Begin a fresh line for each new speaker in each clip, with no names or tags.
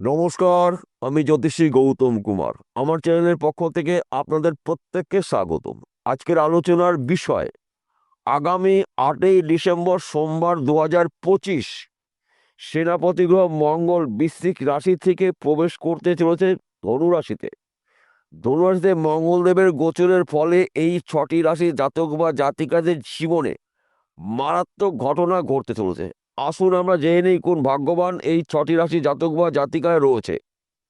নমস্কার, আমি জ্যোতিষী গৌতম কুমার। আমার চ্যানেলের পক্ষ থেকে আপনাদের প্রত্যেককে স্বাগতম। আজকের আলোচনার বিষয়, আগামী আটই ডিসেম্বর সোমবার দু হাজার পঁচিশ, সেনাপতি গ্রহ মঙ্গল বৃশ্চিক রাশি থেকে প্রবেশ করতে চলেছে ধনুরাশিতে। ধনুরাশিতে মঙ্গলদেবের গোচরের ফলে এই ছটি রাশি জাতক বা জাতিকাদের জীবনে মারাত্মক ঘটনা ঘটতে চলেছে। আসুন আমরা জেনে নেই কোন ভাগ্যবান এই ছটি রাশি জাতক বা জাতিকায় রয়েছে।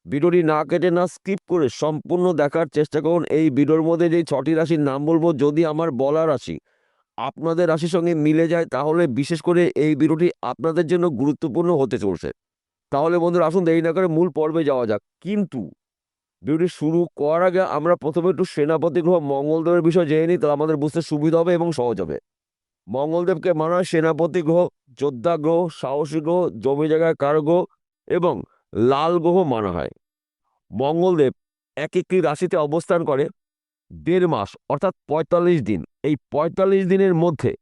ভিডিওটি না কেটে না স্কিপ করে সম্পূর্ণ দেখার চেষ্টা করুন। এই ভিডিওর মধ্যে যে ছটি রাশির নাম বলব, যদি আমার বলা রাশি আপনাদের রাশির সঙ্গে মিলে যায়, তাহলে বিশেষ করে এই ভিডিওটি আপনাদের জন্য গুরুত্বপূর্ণ হতে চলছে। তাহলে বন্ধুরা আসুন দেরি না করে মূল পর্বে যাওয়া যাক। কিন্তু ভিডিওটি শুরু করার আগে আমরা প্রথমে একটু সেনাপতি গ্রহ মঙ্গলদেবের বিষয় জেনে নিই, তাহলে আমাদের বুঝতে সুবিধা হবে এবং সহজ হবে। মঙ্গলদেবকে মানা সেনাপতি গ্রহ, যোদ্ধা গ্রহ, সাহসী গ্রহ, জমি জায়গায় কার গ্রহ এবং লাল গ্রহ মানা হয়। মঙ্গলদেব এক একটি রাশিতে অবস্থান করে দেড় মাস, অর্থাৎ পঁয়তাল্লিশ দিন। এই পঁয়তাল্লিশ দিনের মধ্যে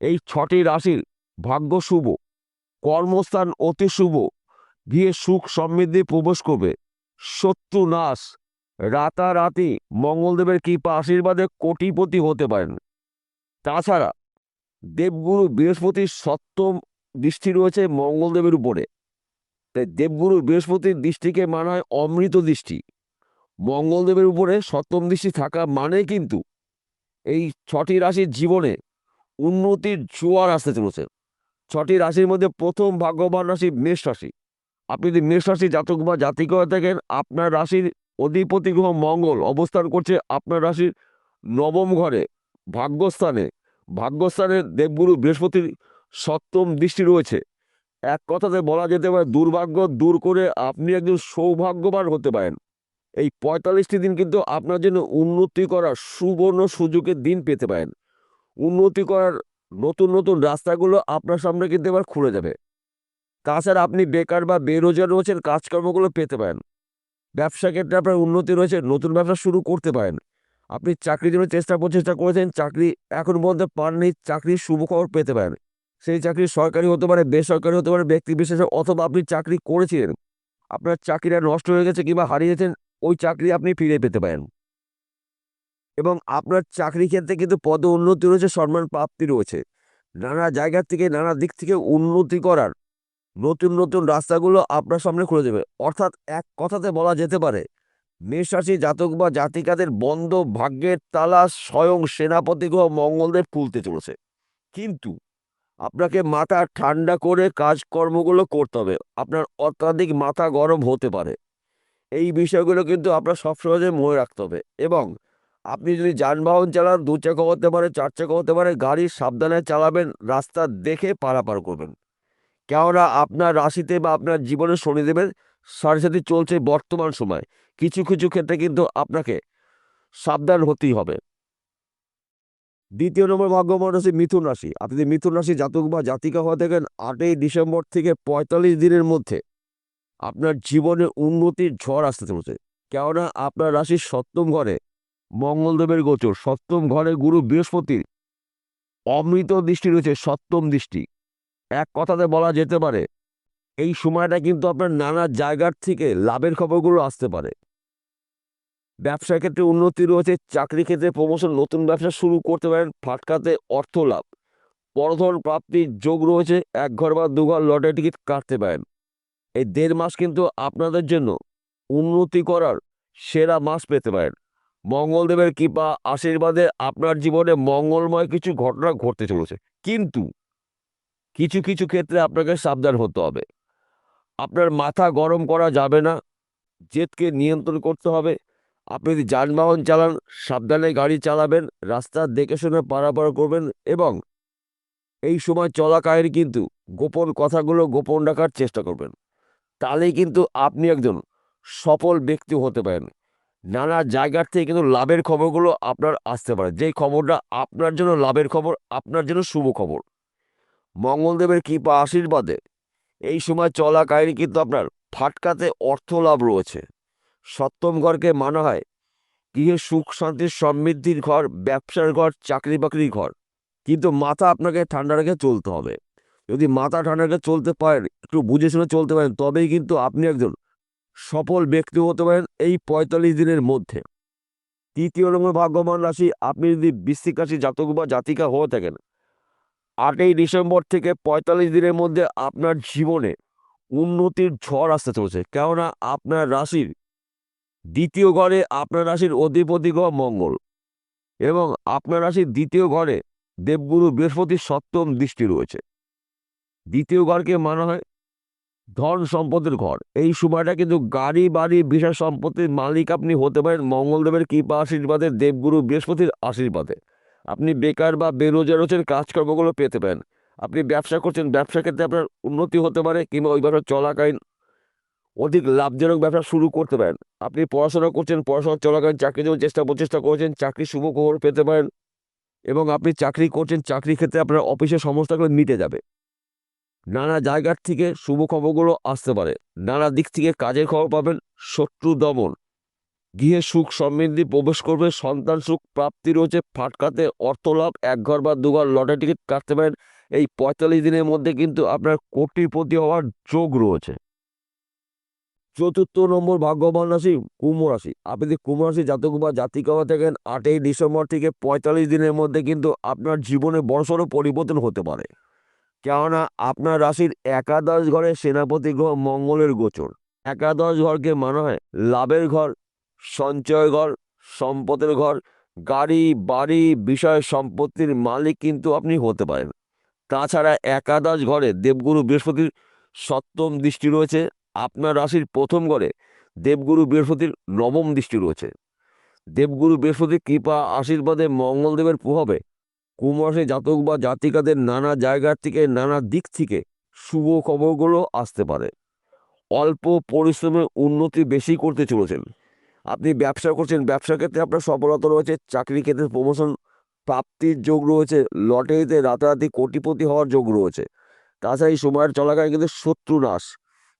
এই ছটি রাশির ভাগ্য শুভ, কর্মস্থান অতি শুভ বিয়ে সুখ সমৃদ্ধি প্রবেশ করবে। শত্রু নাশ, রাতারাতি মঙ্গলদেবের কৃপা আশীর্বাদে কোটিপতি হতে পারেন। তাছাড়া দেবগুরু বৃহস্পতির সপ্তম দৃষ্টি রয়েছে মঙ্গলদেবের উপরে। তাই দেবগুরু বৃহস্পতির দৃষ্টিকে মানা হয় অমৃত দৃষ্টি। মঙ্গলদেবের উপরে সপ্তম দৃষ্টি থাকা মানে কিন্তু এই ছটি রাশির জীবনে উন্নতির জোয়ার আসতে চলেছে। ছটি রাশির মধ্যে প্রথম ভাগ্যবান রাশি মেষ রাশি। আপনি যদি মেষ রাশি জাতক বা জাতিক হয়ে থাকেন, আপনার রাশির অধিপতি গ্রহ মঙ্গল অবস্থান করছে আপনার রাশির নবম ঘরে, ভাগ্যস্থানে। ভাগ্যস্থানে দেবগুরু বৃহস্পতির সপ্তম দৃষ্টি রয়েছে। এক কথাতে বলা যেতে পারে, দুর্ভাগ্য দূর করে আপনি একজন সৌভাগ্যবান হতে পারেন। এই পঁয়তাল্লিশটি দিন কিন্তু আপনার জন্য উন্নতি করার সুবর্ণ সুযোগের দিন পেতে পারেন। উন্নতি করার নতুন নতুন রাস্তাগুলো আপনার সামনে কিন্তু এবার খুলে যাবে। তাছাড়া আপনি বেকার বা বেরোজগার রয়েছেন, কাজকর্মগুলো পেতে পারেন। ব্যবসা ক্ষেত্রে আপনার উন্নতি রয়েছে, নতুন ব্যবসা শুরু করতে পারেন। আপনি চাকরির জন্য চেষ্টা প্রচেষ্টা করেছেন, চাকরি এখন পর্যন্ত পাননি, চাকরির শুভ খবর পেতে পারেন। সেই চাকরি সরকারি হতে পারে, বেসরকারি হতে পারে, ব্যক্তি বিশেষে অথবা আপনি চাকরি করেছিলেন, আপনার চাকরিটা নষ্ট হয়ে গেছে কিংবা হারিয়েছেন ওই চাকরি আপনি ফিরে পেতে পারেন। এবং আপনার চাকরি ক্ষেত্রে কিন্তু পদ উন্নতি রয়েছে, সম্মান প্রাপ্তি রয়েছে। নানা জায়গা থেকে, নানা দিক থেকে উন্নতি করার নতুন নতুন রাস্তাগুলো আপনার সামনে খুলে দেবে। অর্থাৎ এক কথাতে বলা যেতে পারে মেষ রাশি জাতক বা জাতিকাদের বন্ধ ভাগ্যের তালা স্বয়ং সেনাপতি গ্রহ মঙ্গলদেব খুলতে চলেছে। কিন্তু আপনাকে মাথা ঠান্ডা করে কাজকর্মগুলো করতে হবে। আপনার অত্যাধিক মাথা গরম হতে পারে। এই বিষয়গুলো কিন্তু আপনার সবসময় মনে রাখতে হবে এবং আপনি যদি যানবাহন চালান, দু চাকা হতে পারে, চার চাকা হতে পারে, গাড়ি সাবধানে চালাবেন, রাস্তা দেখে পারাপার করবেন। কেননা আপনার রাশিতে বা আপনার জীবনে শনিদেবের সাড়ে সাথে চলছে বর্তমান সময়। কিছু কিছু ক্ষেত্রে কিন্তু আপনাকে সাবধান হতেই হবে। দ্বিতীয় নম্বর ভাগ্যবান রাশি মিথুন রাশি। আপনি যদি মিথুন রাশি জাতক বা জাতিকা হয়ে থাকেন, আটই ডিসেম্বর থেকে পঁয়তাল্লিশ দিনের মধ্যে আপনার জীবনে উন্নতির ঝড় আসতে চলেছে। কেননা আপনার রাশির সপ্তম ঘরে মঙ্গলদেবের গোচর। সপ্তম ঘরে গুরু বৃহস্পতির অমৃত দৃষ্টি রয়েছে, সপ্তম দৃষ্টি। এক কথাতে বলা যেতে পারে, এই সময়টা কিন্তু আপনার নানা জায়গার থেকে লাভের খবরগুলো আসতে পারে। ব্যবসার ক্ষেত্রে উন্নতি রয়েছে চাকরি ক্ষেত্রে প্রমোশন নতুন ব্যবসা শুরু করতে পারেন, ফাটকাতে অর্থ লাভ। পরধন প্রাপ্তির যোগ রয়েছে, এক ঘর বা দুঘর লটারি টিকিট কাটতে পারেন। এই দেড় মাস কিন্তু আপনাদের জন্য উন্নতি করার সেরা মাস পেতে পারেন। মঙ্গলদেবের কৃপা, আশীর্বাদে আপনার জীবনে মঙ্গলময় কিছু ঘটনা ঘটতে চলেছে। কিন্তু কিছু কিছু ক্ষেত্রে আপনাকে সাবধান হতে হবে। আপনার মাথা গরম করা যাবে না, জেদকে নিয়ন্ত্রণ করতে হবে আপনি যদি যানবাহন চালান, সাবধানে গাড়ি চালাবেন, রাস্তা দেখে শুনে পারাপার করবেন এবং এই সময় চলাকালীন কিন্তু গোপন কথাগুলো গোপন রাখার চেষ্টা করবেন। তাহলেই কিন্তু আপনি একজন সফল ব্যক্তি হতে পারেন। নানা জায়গার থেকে কিন্তু লাভের খবরগুলো আপনার আসতে পারে। যেই খবরটা আপনার জন্য লাভের খবর, আপনার জন্য শুভ খবর। মঙ্গলদেবের কৃপা আশীর্বাদে এই সময় চলাকালীন কিন্তু আপনার ফাটকাতে অর্থ লাভ রয়েছে। সপ্তম ঘরকে মানা হয়, গৃহে সুখ শান্তির সমৃদ্ধির ঘর, ব্যবসার ঘর, চাকরি বাকরির ঘর। কিন্তু মাথা আপনাকে ঠান্ডা রেখে চলতে হবে। যদি মাথা ঠান্ডা রেখে চলতে পারেন, একটু বুঝে শুনে চলতে পারেন, তবেই কিন্তু আপনি একজন সফল ব্যক্তি হতে পারেন এই পঁয়তাল্লিশ দিনের মধ্যে। তৃতীয় নম্বর ভাগ্যবান রাশি, আপনি যদি বৃশ্চিক রাশি জাতক বা জাতিকা হয়ে থাকেন, আটই ডিসেম্বর থেকে পঁয়তাল্লিশ দিনের মধ্যে আপনার জীবনে উন্নতির ঝড় আসতে চলেছে। কেননা আপনার রাশির দ্বিতীয় ঘরে আপনার রাশির অধিপতি গ্রহ মঙ্গল এবং আপনার রাশির দ্বিতীয় ঘরে দেবগুরু বৃহস্পতির সপ্তম দৃষ্টি রয়েছে। দ্বিতীয় ঘরকে মানা হয় ধন সম্পদের ঘর। এই সময়টা কিন্তু গাড়ি, বাড়ি বিশাল সম্পত্তির মালিক আপনি হতে পারেন মঙ্গলদেবের কৃপা আশীর্বাদে দেবগুরু বৃহস্পতির আশীর্বাদে। আপনি বেকার বা বেরোজগার হচ্ছেন কাজকর্মগুলো পেতে পারেন। আপনি ব্যবসা করছেন, ব্যবসা ক্ষেত্রে আপনার উন্নতি হতে পারে কিংবা ওই ব্যবসা চলাকালীন অধিক লাভজনক ব্যবসা শুরু করতে পারেন। আপনি পড়াশোনা করছেন, পড়াশোনা চলাকালীন চাকরি দেওয়ার চেষ্টা, প্রচেষ্টা করছেন চাকরি শুভ খবর পেতে পারেন এবং আপনি চাকরি করছেন চাকরি ক্ষেত্রে আপনার অফিসের সমস্যাগুলো মিটে যাবে। নানা জায়গার থেকে শুভ খবরগুলো আসতে পারে। নানা দিক থেকে কাজের খবর পাবেন, শত্রু দমন। গৃহে সুখ সমৃদ্ধি প্রবেশ করবে, সন্তান সুখ প্রাপ্তি রয়েছে, ফাটকাতে অর্থ লাভ, এক ঘর বা দুঘর লটারি টিকিট কাটতে পারেন। এই পঁয়তাল্লিশ দিনের মধ্যে কিন্তু আপনার কোটিপতি হওয়ার যোগ রয়েছে। চতুর্থ নম্বর ভাগ্যবান রাশি কুম্ভ রাশি। আপনি যদি কুম্ভ রাশি জাতক বা জাতিকা হয়ে থাকেন, আটই ডিসেম্বর থেকে পঁয়তাল্লিশ দিনের মধ্যে কিন্তু আপনার জীবনে বড়সড় পরিবর্তন হতে পারে। কেননা আপনার রাশির একাদশ ঘরে সেনাপতি গ্রহ মঙ্গলের গোচর। একাদশ ঘরকে মানা হয় লাভের ঘর, সঞ্চয় ঘর, সম্পদের ঘর, গাড়ি, বাড়ি, বিষয় সম্পত্তির মালিক কিন্তু আপনি হতে পারেন। তাছাড়া একাদশ ঘরে দেবগুরু বৃহস্পতির সপ্তম দৃষ্টি রয়েছে। আপনার রাশির প্রথম ঘরে দেবগুরু বৃহস্পতির নবম দৃষ্টি রয়েছে। দেবগুরু বৃহস্পতির কৃপা, আশীর্বাদে মঙ্গলদেবের প্রভাবে কুম্ভরাশি জাতক বা জাতিকাদের নানা জায়গার থেকে, নানা দিক থেকে শুভ খবরগুলো আসতে পারে। অল্প পরিশ্রমে উন্নতি বেশি করতে চলেছেন। আপনি ব্যবসা করছেন ব্যবসা ক্ষেত্রে আপনার সফলতা রয়েছে, চাকরি ক্ষেত্রে প্রমোশন প্রাপ্তির যোগ রয়েছে, লটারিতে রাতারাতি কোটিপতি হওয়ার যোগ রয়েছে। তাছাড়া এই সময়ের চলাকালীন কিন্তু শত্রু নাশ।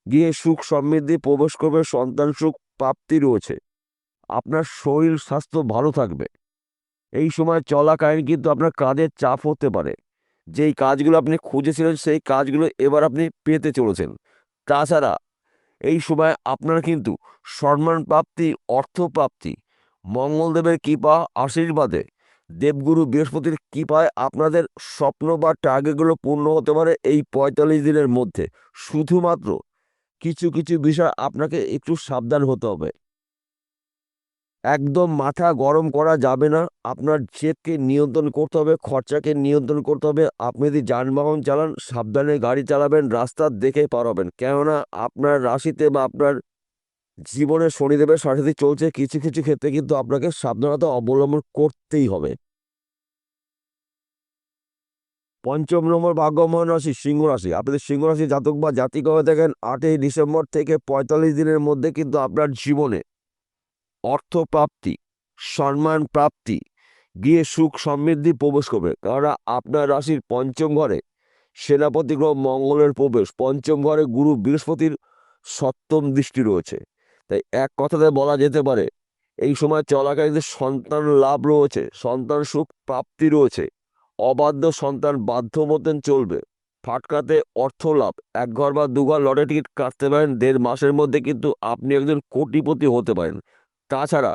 গিয়ে সুখ সমৃদ্ধি, প্রবেশ করবে, সন্তান সুখ প্রাপ্তি রয়েছে। আপনার শরীর, স্বাস্থ্য ভালো থাকবে। এই সময় চলাকালীন কিন্তু আপনার কাজের চাপ হতে পারে। যেই কাজগুলো আপনি খুঁজেছিলেন, সেই কাজগুলো এবার আপনি পেতে চলেছেন। তাছাড়া এই সময় আপনার কিন্তু সম্মান প্রাপ্তি, অর্থ প্রাপ্তি, মঙ্গলদেবের কৃপা, আশীর্বাদে দেবগুরু বৃহস্পতির কৃপায় আপনাদের স্বপ্ন বা টার্গেটগুলো পূর্ণ হতে পারে এই পঁয়তাল্লিশ দিনের মধ্যে। শুধুমাত্র কিছু কিছু বিষয় আপনাকে একটু সাবধান হতে হবে। একদম মাথা গরম করা যাবে না। আপনার জেদকে নিয়ন্ত্রণ করতে হবে, খরচাকে নিয়ন্ত্রণ করতে হবে। আপনি যদি যানবাহন চালান, সাবধানে গাড়ি চালাবেন, রাস্তা দেখে পার হবেন। কেননা আপনার রাশিতে বা আপনার জীবনে শনিদেবের সাথে চলছে, কিছু কিছু ক্ষেত্রে কিন্তু আপনাকে সাবধানতা অবলম্বন করতেই হবে। পঞ্চম নম্বর ভাগ্যমান রাশি, সিংহ রাশি। আপনাদের সিংহ রাশি জাতক বা জাতিকা হয়ে থাকেন আটই ডিসেম্বর থেকে পঁয়তাল্লিশ দিনের মধ্যে কিন্তু আপনার জীবনে অর্থ প্রাপ্তি, সম্মান প্রাপ্তি, গিয়ে সুখ সমৃদ্ধি প্রবেশ করবে। কারণ আপনার রাশির পঞ্চম ঘরে সেনাপতি গ্রহ মঙ্গলের প্রবেশ। পঞ্চম ঘরে গুরু বৃহস্পতির সপ্তম দৃষ্টি রয়েছে। তাই এক কথাতে বলা যেতে পারে, এই সময় চলাকালীন সন্তান লাভ রয়েছে, সন্তান সুখ প্রাপ্তি রয়েছে অবাধ্য সন্তান বাধ্য মতেন চলবে। ফাটকাতে অর্থ লাভ, এক ঘর বা দু ঘর লটারি টিকিট কাটতে পারেন, দেড় মাসের মধ্যে কিন্তু আপনি একজন কোটিপতি হতে পারেন। তাছাড়া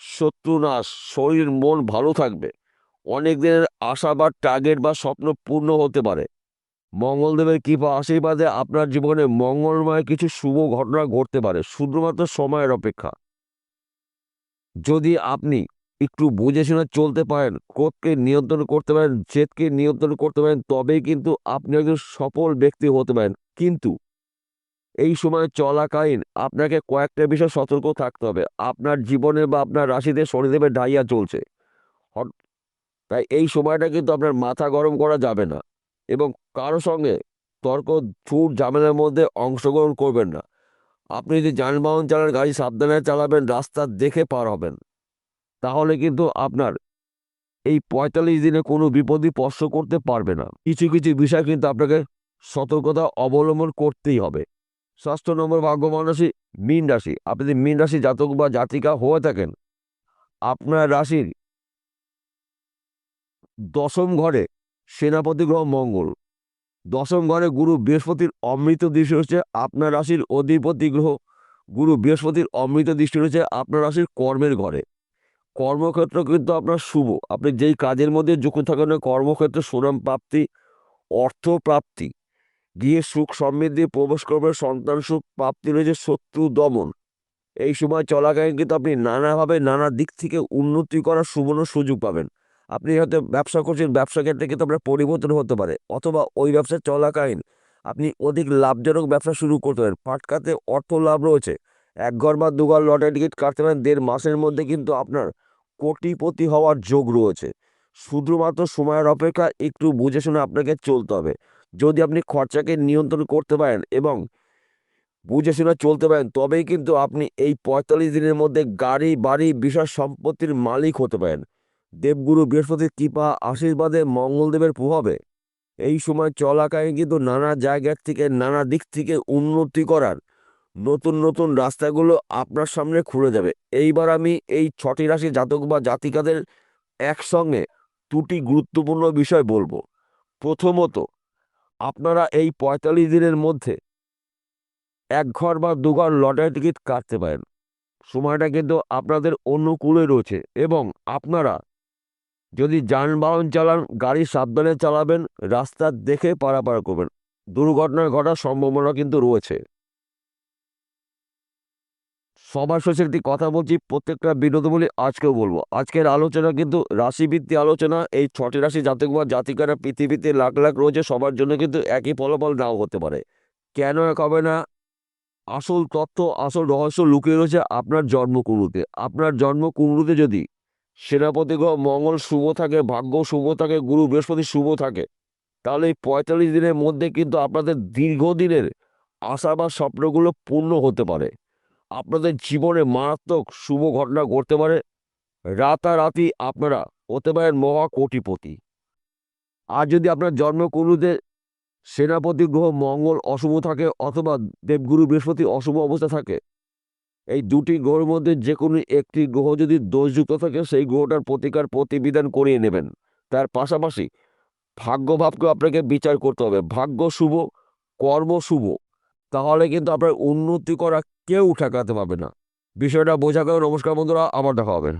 শত্রু নাশ, শরীর, মন ভালো থাকবে। অনেক দিনের আশা বা টার্গেট বা স্বপ্ন পূর্ণ হতে পারে। মঙ্গলদেবের কৃপা আশীর্বাদে আপনার জীবনে মঙ্গলময় কিছু শুভ ঘটনা ঘটতে পারে, শুধুমাত্র সময়ের অপেক্ষা। যদি আপনি একটু বুঝে শুনে চলতে পারেন ক্রোধকে নিয়ন্ত্রণ করতে পারেন, জেদকে নিয়ন্ত্রণ করতে পারেন, তবেই কিন্তু আপনি একজন সফল ব্যক্তি হতে পারেন। কিন্তু এই সময় চলাকালীন আপনাকে কয়েকটা বিষয় সতর্ক থাকতে হবে। আপনার জীবনে বা আপনার রাশিতে শনিদেবের ডাইয়া চলছে। তাই এই সময়টা কিন্তু আপনার মাথা গরম করা যাবে না এবং কারও সঙ্গে তর্ক ছুট ঝামেলার মধ্যে অংশগ্রহণ করবেন না। আপনি যদি যানবাহন চালান, গাড়ি সাবধানে চালাবেন, রাস্তা দেখে পার হবেন। তাহলে কিন্তু আপনার এই পঁয়তাল্লিশ দিনে কোনো বিপদই স্পর্শ করতে পারবে না। কিছু কিছু বিষয় কিন্তু আপনাকে সতর্কতা অবলম্বন করতেই হবে। ষষ্ঠ নম্বর ভাগ্যবান রাশি, মীন রাশি। আপনি যদি মীন রাশি জাতক বা জাতিকা হয়ে থাকেন, আপনার রাশির দশম ঘরে সেনাপতি গ্রহ মঙ্গল। দশম ঘরে গুরু বৃহস্পতির অমৃত দৃষ্টি হচ্ছে আপনার রাশির অধিপতি গ্রহ। গুরু বৃহস্পতির অমৃত দৃষ্টি রয়েছে আপনার রাশির কর্মের ঘরে। কর্মক্ষেত্র কিন্তু আপনার শুভ। আপনি যেই কাজের মধ্যে যুক্ত থাকেন কর্মক্ষেত্রে সুনাম প্রাপ্তি, অর্থ প্রাপ্তি। গিয়ে সুখ সমৃদ্ধি, প্রবেশ করবে সন্তান সুখ প্রাপ্তি রয়েছে শত্রু দমন। এই সময় চলাকালীন কিন্তু আপনি নানাভাবে নানা দিক থেকে উন্নতি করার সুবর্ণ সুযোগ পাবেন। আপনি হয়তো ব্যবসা করছেন, ব্যবসা ক্ষেত্রে কিন্তু আপনার পরিবর্তন হতে পারে। অথবা ওই ব্যবসা চলাকালীন আপনি অধিক লাভজনক ব্যবসা শুরু করতে পারেন। পাটকাতে অর্থ লাভ রয়েছে। এক ঘর বা দুঘর লটারি টিকিট কাটতে পারেন। দেড় মাসের মধ্যে কিন্তু আপনার কোটিপতি হওয়ার যোগ রয়েছে। শুধুমাত্র সময়ের অপেক্ষা একটু বুঝে শুনে আপনাকে চলতে হবে। যদি আপনি খরচাকে নিয়ন্ত্রণ করতে পারেন এবং বুঝে শুনে চলতে পারেন, তবেই কিন্তু আপনি এই পঁয়তাল্লিশ দিনের মধ্যে গাড়ি, বাড়ি, বিষয় সম্পত্তির মালিক হতে পারেন। দেবগুরু বৃহস্পতির কৃপা, আশীর্বাদে মঙ্গলদেবের প্রভাবে এই সময় চলাকালীন কিন্তু নানা জায়গার থেকে, নানা দিক থেকে উন্নতি করার নতুন নতুন রাস্তাগুলো আপনার সামনে খুলে যাবে এইবার আমি এই ছটি রাশি জাতক বা জাতিকাদের একসঙ্গে দুটি গুরুত্বপূর্ণ বিষয় বলব। প্রথমত, আপনারা এই পঁয়তাল্লিশ দিনের মধ্যে এক ঘর বা দু ঘর লটারি টিকিট কাটতে পারেন। সময়টা কিন্তু আপনাদের অনুকূলে রয়েছে এবং আপনারা যদি যানবাহন চালান, গাড়ি সাবধানে চালাবেন, রাস্তা দেখে পারাপার করবেন। দুর্ঘটনা ঘটার সম্ভাবনা কিন্তু রয়েছে। সবার শেষে একটি কথা বলছি, প্রত্যেকটা বিনোদ বলে আজকেও বলব। আজকের আলোচনা কিন্তু রাশিভিত্তিক আলোচনা। এই ছটি রাশি, জাতক বা জাতিকারা পৃথিবীতে লাখ লাখ রয়েছে, সবার জন্য কিন্তু একই ফলাফল নাও হতে পারে। কেন এক হবে না? আসল তথ্য আসল রহস্য লুকিয়ে রয়েছে আপনার জন্ম জন্মকুণ্ডুতে। আপনার জন্ম জন্মকুণ্ডুতে যদি সেনাপতি গ্রহ মঙ্গল শুভ থাকে, ভাগ্য শুভ থাকে, গুরু বৃহস্পতি শুভ থাকে, তাহলে এই পঁয়তাল্লিশ দিনের মধ্যে কিন্তু আপনাদের দীর্ঘদিনের আশা বা স্বপ্নগুলো পূর্ণ হতে পারে। আপনাদের জীবনে মারাত্মক শুভ ঘটনা ঘটতে পারে। রাতারাতি আপনারা হতে পারেন মহা কোটিপতি আর যদি আপনার জন্মকুণ্ডুতে সেনাপতি গ্রহ মঙ্গল অশুভ থাকে অথবা দেবগুরু বৃহস্পতি অশুভ অবস্থা থাকে, এই দুটি গ্রহের মধ্যে যে কোনো একটি গ্রহ যদি দোষযুক্ত থাকে, সেই গ্রহটার প্রতিকার প্রতিবিধান করিয়ে নেবেন। তার পাশাপাশি ভাগ্যভাবকে আপনাকে বিচার করতে হবে। ভাগ্য শুভ, কর্ম শুভ। তাহলে কিন্তু আপনার উন্নতি করা কেউ ঠেকাতে পারবে না। বিষয়টা বোঝা গেল নমস্কার বন্ধুরা আবার দেখা হবে।